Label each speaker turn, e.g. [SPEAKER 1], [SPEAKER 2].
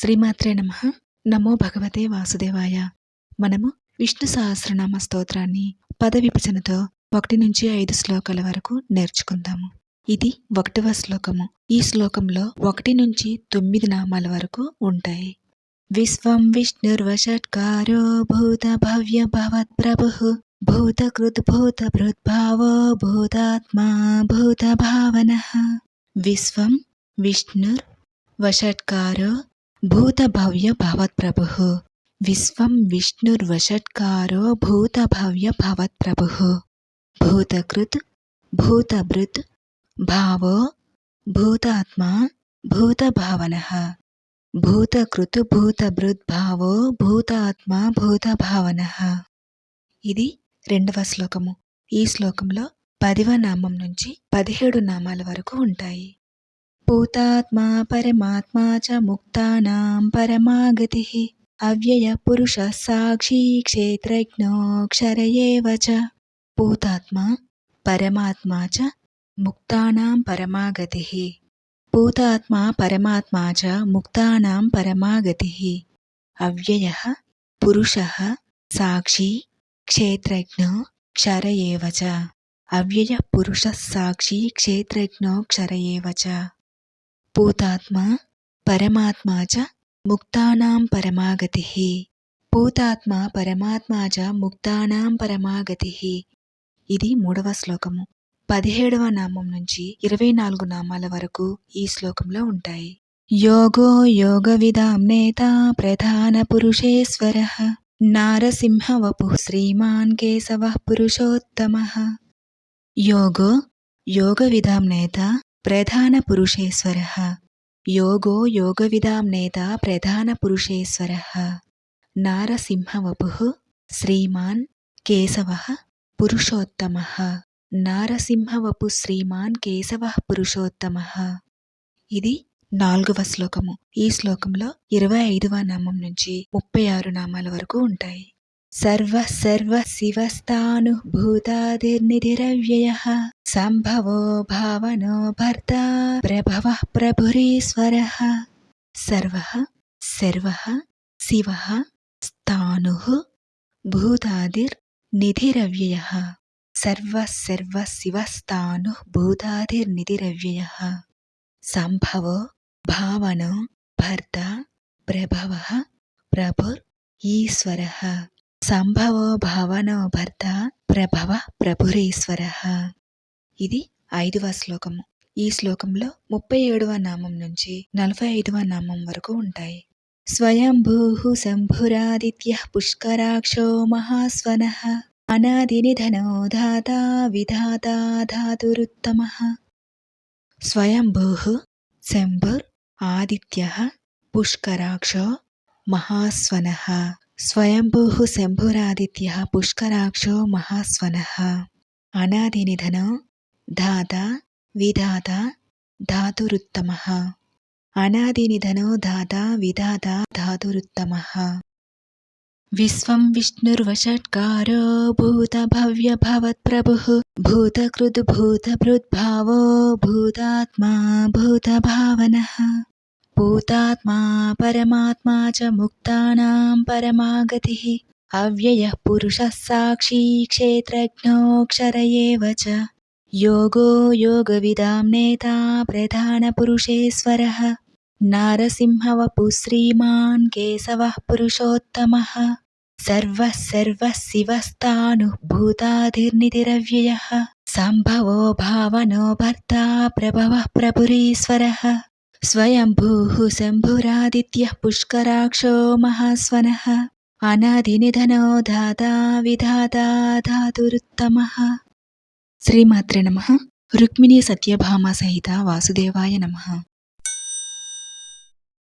[SPEAKER 1] శ్రీమాత్రే నమ. నమో భగవతే వాసుదేవాయ. మనము విష్ణు సహస్రనామ స్తోత్రాన్ని పద విభజనతో ఒకటి నుంచి ఐదు శ్లోకాల వరకు నేర్చుకుందాము. ఇది ఒకటవ శ్లోకము. ఈ శ్లోకంలో ఒకటి నుంచి తొమ్మిది నామాల వరకు ఉంటాయి. విశ్వం విష్ణుర్వషట్కారో భూత భవ్య భవత్ ప్రభు భూత కృత్ భూత భృద్భావో భూతాత్మా భూత భావన విశ్వం విష్ణుర్ వషట్కారో భూతభవ్య భవత్ప్రభు విశ్వం విష్ణుర్వషట్కారో భూతభవ్య భవత్ప్రభు భూతకృత్ భూతభృత్ భావో భూతాత్మా భూతభావన. భూతకృత్ భూతభృద్భావో భూతాత్మా భూతభావన. ఇది రెండవ శ్లోకము. ఈ శ్లోకంలో పదివ నామం నుంచి పదిహేడు నామాల వరకు ఉంటాయి. భూతాత్మా పరమాత్మా చ ముక్తానాం పరమాగతి అవ్యయ పురుష సాక్షి క్షేత్రజ్ఞోక్షర చ. భూతాత్మా పరమాత్మా చ ముక్తానాం పరమాగతి భూతాత్మా పరమాత్మా చ ముక్తానాం పరమాగతి అవ్యయ పురుష సాక్షి క్షేత్రజ్ఞో క్షర చ. అవ్యయ పురుష సాక్షి క్షేత్రజ్ఞో క్షర చ. భూతాత్మా పరమాత్మా చ ముక్తానాం పరమాగతి. భూతాత్మా పరమాత్మా చ ముక్తానాం పరమాగతి. ఇది మూడవ శ్లోకము. పదిహేడవ నామం నుంచి ఇరవై నాలుగు నామాల వరకు ఈ శ్లోకంలో ఉంటాయి. యోగో యోగ విదాం నేత ప్రధాన పురుషేశ్వర. నారసింహ వపు శ్రీమాన్ కేశవ పురుషోత్తమ. యోగో యోగ విధాం నేత ప్రధాన పురుషేశ్వర యోగో యోగ నేత ప్రధాన పురుషేశ్వర నారసింహవపు శ్రీమాన్ కేశవ పురుషోత్తమ నారసింహవపు శ్రీమాన్ కేశవ పురుషోత్తమ ఇది నాలుగవ శ్లోకము. ఈ శ్లోకంలో ఇరవై ఐదవ నామం నుంచి ముప్పై ఆరు నామాల వరకు ఉంటాయి. సర్వ సర్వ శివస్థాను భూతాదిర్నిధిరవ్యయ సంభవో భావనో భర్త ప్రభవ ప్రభురీశ్వర సర్వ సర్వ శివ స్థాను భూతాదిర్నిధిరవ్యయ సర్వ సర్వ శివస్థాను భూతాదిర్నిధిరవ్యయ సంభవో భావనో భర్త ప్రభవ ప్రభుర్ ఈశ్వర సంభవో భావనో భర్త ప్రభవ ప్రభురేశ్వర. ఇది ఐదవ శ్లోకము. ఈ శ్లోకంలో ముప్పై ఏడవ నామం నుంచి నలభై ఐదవ నామం వరకు ఉంటాయి. స్వయంభూ శంభురాదిత్య పుష్కరాక్షో మహాస్వన. అనాదినిధనో ధాత విధాత ధాతురుత్తమ. స్వయంభూ శంభుర్ ఆదిత్య పుష్కరాక్షో మహాస్వన. స్వయంభూ శంభురాదిత్య పుష్కరాక్షో మహాస్వన అనాదినిధనో ధాత విధాత ధాతురుత్తమ అనాదినిధనో ధాత విధాత ధాతురుత్తమ విశ్వం విష్ణుర్వషట్కారో భూతభవ్య భవత్ప్రభుः భూతకృద్భూతభృద్భావో భూతాత్మా భూతభావనः భూతాత్మా పరమాత్మా చ ముక్తానాం పరమాగతిः అవ్యయः పురుషः సాక్షి క్షేత్రజ్ఞోక్షర ఏవ చ యోగో యోగవిదాం నేతా ప్రధానపురుషేశ్వరः నారసింహవపు శ్రీమాన్ కేశవः పురుషోత్తమः సర్వः సర్వः శివస్థాను భూతాధిర్నిధిరవ్యయः సంభవో భావనో భర్త ప్రభవः ప్రభురీశ్వరः స్వయంభూः శంభురాదిత్యः పుష్కరాక్షో మహాస్వనः అనాదినిధనో ధాతా విధాతా ధాతురుత్తమः శ్రీమాత్రే నమ రుక్మిణీ సత్యభామ సహిత వాసుదేవాయ నమః